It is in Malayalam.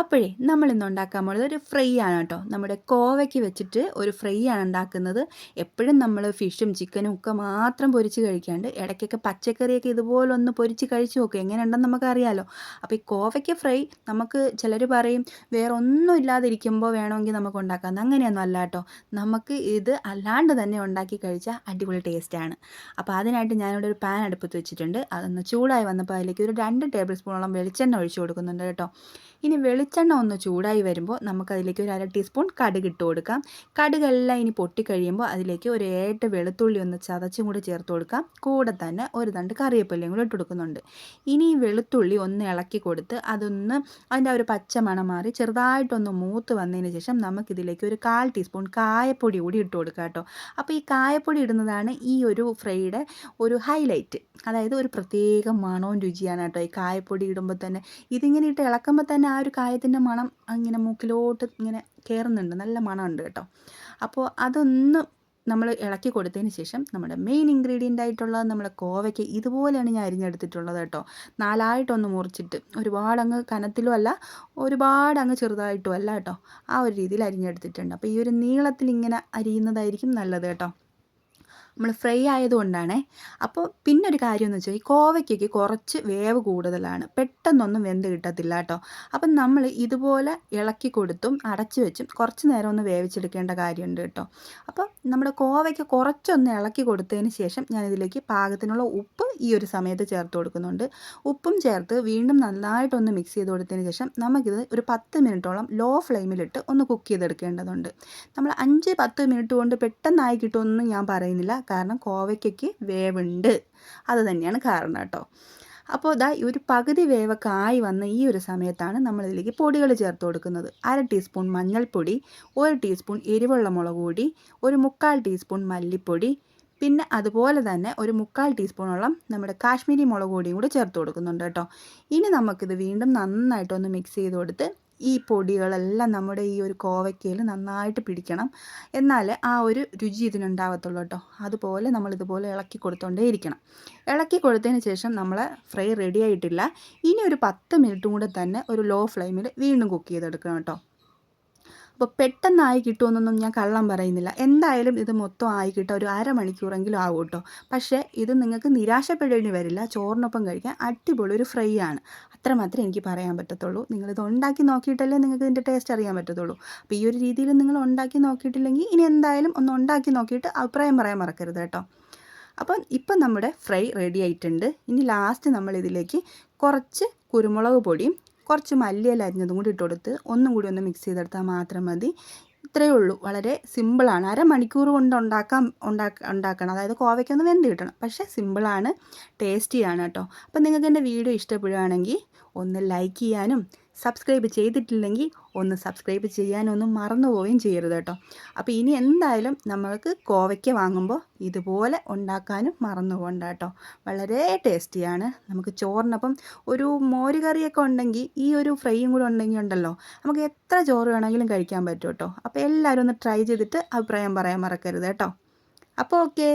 അപ്പോഴേ നമ്മൾ ഇന്ന് ഉണ്ടാക്കാൻ പോകുന്നത് ഒരു ഫ്രൈ ആണ് കേട്ടോ. നമ്മുടെ കോവയ്ക്ക് വെച്ചിട്ട് ഒരു ഫ്രൈ ആണ് ഉണ്ടാക്കുന്നത്. എപ്പോഴും നമ്മൾ ഫിഷും ചിക്കനും ഒക്കെ മാത്രം പൊരിച്ച് കഴിക്കാണ്ട് ഇടയ്ക്കൊക്കെ പച്ചക്കറിയൊക്കെ ഇതുപോലെ ഒന്ന് പൊരിച്ച് കഴിച്ച് നോക്കും. എങ്ങനെയുണ്ടെന്ന് നമുക്കറിയാലോ. അപ്പോൾ ഈ കോവയ്ക്ക് ഫ്രൈ നമുക്ക് ചിലർ പറയും വേറെ ഒന്നും ഇല്ലാതിരിക്കുമ്പോൾ വേണമെങ്കിൽ നമുക്ക് ഉണ്ടാക്കാം. അങ്ങനെയൊന്നും അല്ല കേട്ടോ. നമുക്ക് ഇത് അല്ലാണ്ട് തന്നെ ഉണ്ടാക്കി കഴിച്ചാൽ അടിപൊളി ടേസ്റ്റാണ് അപ്പോൾ അതിനായിട്ട് ഞാനിവിടെ ഒരു പാൻ അടുപ്പത്ത് വെച്ചിട്ടുണ്ട്. അതൊന്ന് ചൂടായി വന്നപ്പോൾ അതിലേക്ക് ഒരു രണ്ട് ടേബിൾ സ്പൂണോളം വെളിച്ചെണ്ണ ഒഴിച്ചു കൊടുക്കുന്നുണ്ട് കേട്ടോ. ഇനി വെളിച്ചെണ്ണ ഒന്ന് ചൂടായി വരുമ്പോൾ നമുക്കതിലേക്ക് ഒരു അര ടീസ്പൂൺ കടുക് ഇട്ട് കൊടുക്കാം. കടുകെല്ലാം ഇനി പൊട്ടിക്കഴിയുമ്പോൾ അതിലേക്ക് ഒരു ഏട്ട് വെളുത്തുള്ളി ഒന്ന് ചതച്ചും കൂടി ചേർത്ത് കൊടുക്കാം. കൂടെ തന്നെ ഒരു തണ്ട് കറിവേപ്പിലയും കൂടി ഇട്ട് കൊടുക്കുന്നുണ്ട്. ഇനി ഈ വെളുത്തുള്ളി ഒന്ന് ഇളക്കി കൊടുത്ത് അതൊന്ന് അതിന്റെ ഒരു പച്ച മണം മാറി ചെറുതായിട്ടൊന്ന് മൂത്ത് വന്നതിന് ശേഷം നമുക്കിതിലേക്ക് ഒരു കാൽ ടീസ്പൂൺ കായപ്പൊടി കൂടി ഇട്ട് കൊടുക്കാം കേട്ടോ. അപ്പോൾ ഈ കായപ്പൊടി ഇടുന്നതാണ് ഈ ഒരു ഫ്രൈയുടെ ഒരു ഹൈലൈറ്റ്. അതായത് ഒരു പ്രത്യേക മണവും രുചിയാണ് കേട്ടോ ഈ കായപ്പൊടി ഇടുമ്പോൾ തന്നെ. ഇതിങ്ങനെ ഇട്ട് ഇളക്കുമ്പോൾ തന്നെ ആ ഒരു കായത്തിന്റെ മണം ഇങ്ങനെ മൂക്കിലോട്ട് ഇങ്ങനെ കയറുന്നുണ്ട് നല്ല മണമുണ്ട് കേട്ടോ. അപ്പോൾ അതൊന്ന് നമ്മൾ ഇളക്കി കൊടുത്തതിന് ശേഷം നമ്മുടെ മെയിൻ ഇൻഗ്രീഡിയന്റ് ആയിട്ടുള്ള നമ്മുടെ കോവയ്ക്ക് ഇതുപോലെയാണ് ഞാൻ അരിഞ്ഞെടുത്തിട്ടുള്ളത് കേട്ടോ. നാലായിട്ടൊന്ന് മുറിച്ചിട്ട് ഒരുപാട് അങ്ങ് കനത്തിലും അല്ല ഒരുപാട് അങ്ങ് ചെറുതായിട്ടും അല്ല കേട്ടോ. ആ ഒരു രീതിയിൽ അരിഞ്ഞെടുത്തിട്ടുണ്ട്. അപ്പോൾ ഈ ഒരു നീളത്തിൽ ഇങ്ങനെ അരിയുന്നതായിരിക്കും നല്ലത് കേട്ടോ. നമ്മൾ ഫ്രൈ ആയതുകൊണ്ടാണേ. അപ്പോൾ പിന്നെ ഒരു കാര്യം എന്ന് വെച്ചാൽ ഈ കോവയ്ക്കൊക്കെ കുറച്ച് വേവ് കൂടുതലാണ്. പെട്ടെന്നൊന്നും വെന്ത് കിട്ടത്തില്ല കേട്ടോ. അപ്പം നമ്മൾ ഇതുപോലെ ഇളക്കി കൊടുത്തും അടച്ചു വെച്ചും കുറച്ച് നേരം ഒന്ന് വേവിച്ചെടുക്കേണ്ട കാര്യമുണ്ട് കേട്ടോ. അപ്പോൾ നമ്മുടെ കോവയ്ക്ക് കുറച്ചൊന്ന് ഇളക്കി കൊടുത്തതിന് ശേഷം ഞാനിതിലേക്ക് പാകത്തിനുള്ള ഉപ്പ് ഈ ഒരു സമയത്ത് ചേർത്ത് കൊടുക്കുന്നുണ്ട്. ഉപ്പും ചേർത്ത് വീണ്ടും നന്നായിട്ടൊന്ന് മിക്സ് ചെയ്ത് കൊടുത്തതിന് ശേഷം നമുക്കിത് ഒരു പത്ത് മിനിറ്റോളം ലോ ഫ്ലെയിമിലിട്ട് ഒന്ന് കുക്ക് ചെയ്തെടുക്കേണ്ടതുണ്ട്. നമ്മൾ അഞ്ച് പത്ത് മിനിറ്റ് കൊണ്ട് പെട്ടെന്നായി കിട്ടുമെന്ന് ഞാൻ പറയുന്നില്ല. കാരണം കോവയ്ക്കയ്ക്ക് വേവുണ്ട്. അത് തന്നെയാണ് കാരണം കേട്ടോ. അപ്പോൾ ഇതാ ഈ ഒരു പകുതി വേവൊക്കെ ആയി വന്ന ഈ ഒരു സമയത്താണ് നമ്മളിതിലേക്ക് പൊടികൾ ചേർത്ത് കൊടുക്കുന്നത്. അര ടീസ്പൂൺ മഞ്ഞൾപ്പൊടി ഒരു ടീസ്പൂൺ എരിവുള്ള മുളക് പൊടി ഒരു മുക്കാൽ ടീസ്പൂൺ മല്ലിപ്പൊടി പിന്നെ അതുപോലെ തന്നെ ഒരു മുക്കാൽ ടീസ്പൂണോളം നമ്മുടെ കാശ്മീരി മുളക് പൊടിയും കൂടി ചേർത്ത് കൊടുക്കുന്നുണ്ട് കേട്ടോ. ഇനി നമുക്കിത് വീണ്ടും നന്നായിട്ടൊന്ന് മിക്സ് ചെയ്ത് കൊടുത്ത് ഈ പൊടികളെല്ലാം നമ്മുടെ ഈ ഒരു കോവയ്ക്കയിൽ നന്നായിട്ട് പിടിക്കണം. എന്നാൽ ആ ഒരു രുചി ഇതിനുണ്ടാവത്തുള്ളൂ കേട്ടോ. അതുപോലെ നമ്മൾ ഇതുപോലെ ഇളക്കി കൊടുത്തോണ്ടേ ഇരിക്കണം. ഇളക്കി കൊടുത്തതിന് ശേഷം നമ്മൾ ഫ്രൈ റെഡി ആയിട്ടില്ല. ഇനി ഒരു പത്ത് മിനിറ്റും കൂടെ തന്നെ ഒരു ലോ ഫ്ലെയിമിൽ വീണ്ടും കുക്ക് ചെയ്തെടുക്കണം കേട്ടോ. അപ്പോൾ പെട്ടെന്നായി കിട്ടുമെന്നൊന്നും ഞാൻ കള്ളം പറയുന്നില്ല. എന്തായാലും ഇത് മൊത്തം ആയി കിട്ടുക ഒരു അരമണിക്കൂറെങ്കിലും ആവും കേട്ടോ. പക്ഷേ ഇത് നിങ്ങൾക്ക് നിരാശപ്പെടേണ്ടി വരില്ല. ചോറിനൊപ്പം കഴിക്കാൻ അടിപൊളി ഒരു ഫ്രൈ ആണ്. അത്ര മാത്രമേ എനിക്ക് പറയാൻ പറ്റത്തുള്ളൂ. നിങ്ങളിത് ഉണ്ടാക്കി നോക്കിയിട്ടല്ലേ നിങ്ങൾക്ക് ഇതിന്റെ ടേസ്റ്റ് അറിയാൻ പറ്റത്തുള്ളൂ. അപ്പോൾ ഈ ഒരു രീതിയിൽ നിങ്ങൾ ഉണ്ടാക്കി നോക്കിയിട്ടില്ലെങ്കിൽ ഇനി എന്തായാലും ഒന്ന് ഉണ്ടാക്കി നോക്കിയിട്ട് അഭിപ്രായം പറയാൻ മറക്കരുത് കേട്ടോ. അപ്പം ഇപ്പം നമ്മുടെ ഫ്രൈ റെഡി ആയിട്ടുണ്ട്. ഇനി ലാസ്റ്റ് നമ്മൾ ഇതിലേക്ക് കുറച്ച് കുരുമുളക് പൊടിയും കുറച്ച് മല്ലിയില അരിഞ്ഞതും കൂടി ഇട്ട് കൊടുത്ത് ഒന്നും കൂടി ഒന്ന് മിക്സ് ചെയ്തെടുത്താൽ മാത്രം മതി. ഇത്രയേ ഉള്ളൂ. വളരെ സിമ്പിളാണ് അരമണിക്കൂർ കൊണ്ട് ഉണ്ടാക്കാൻ ഉണ്ടാക്ക ഉണ്ടാക്കണം. അതായത് കോവയ്ക്കൊന്ന് വെന്ത് കിട്ടണം. പക്ഷേ സിമ്പിളാണ് ടേസ്റ്റിയാണ് കേട്ടോ. അപ്പം നിങ്ങൾക്ക് എന്റെ വീഡിയോ ഇഷ്ടപ്പെടുകയാണെങ്കിൽ ഒന്ന് ലൈക്ക് ചെയ്യാനും സബ്സ്ക്രൈബ് ചെയ്തിട്ടില്ലെങ്കിൽ ഒന്ന് സബ്സ്ക്രൈബ് ചെയ്യാനൊന്നും മറന്നു പോവുകയും ചെയ്യരുത് കേട്ടോ. അപ്പോൾ ഇനി എന്തായാലും നമ്മൾക്ക് കോവയ്ക്ക വാങ്ങുമ്പോൾ ഇതുപോലെ ഉണ്ടാക്കാനും മറന്നു പോകണ്ട കേട്ടോ. വളരെ ടേസ്റ്റിയാണ് നമുക്ക് ചോറിനപ്പം ഒരു മോര് കറിയൊക്കെ ഉണ്ടെങ്കിൽ ഈ ഒരു ഫ്രൈയും കൂടെ ഉണ്ടെങ്കിൽ ഉണ്ടല്ലോ നമുക്ക് എത്ര ചോറ് വേണമെങ്കിലും കഴിക്കാൻ പറ്റും കേട്ടോ. അപ്പോൾ എല്ലാവരും ഒന്ന് ട്രൈ ചെയ്തിട്ട് അഭിപ്രായം പറയാൻ മറക്കരുത് കേട്ടോ. അപ്പോൾ ഓക്കേ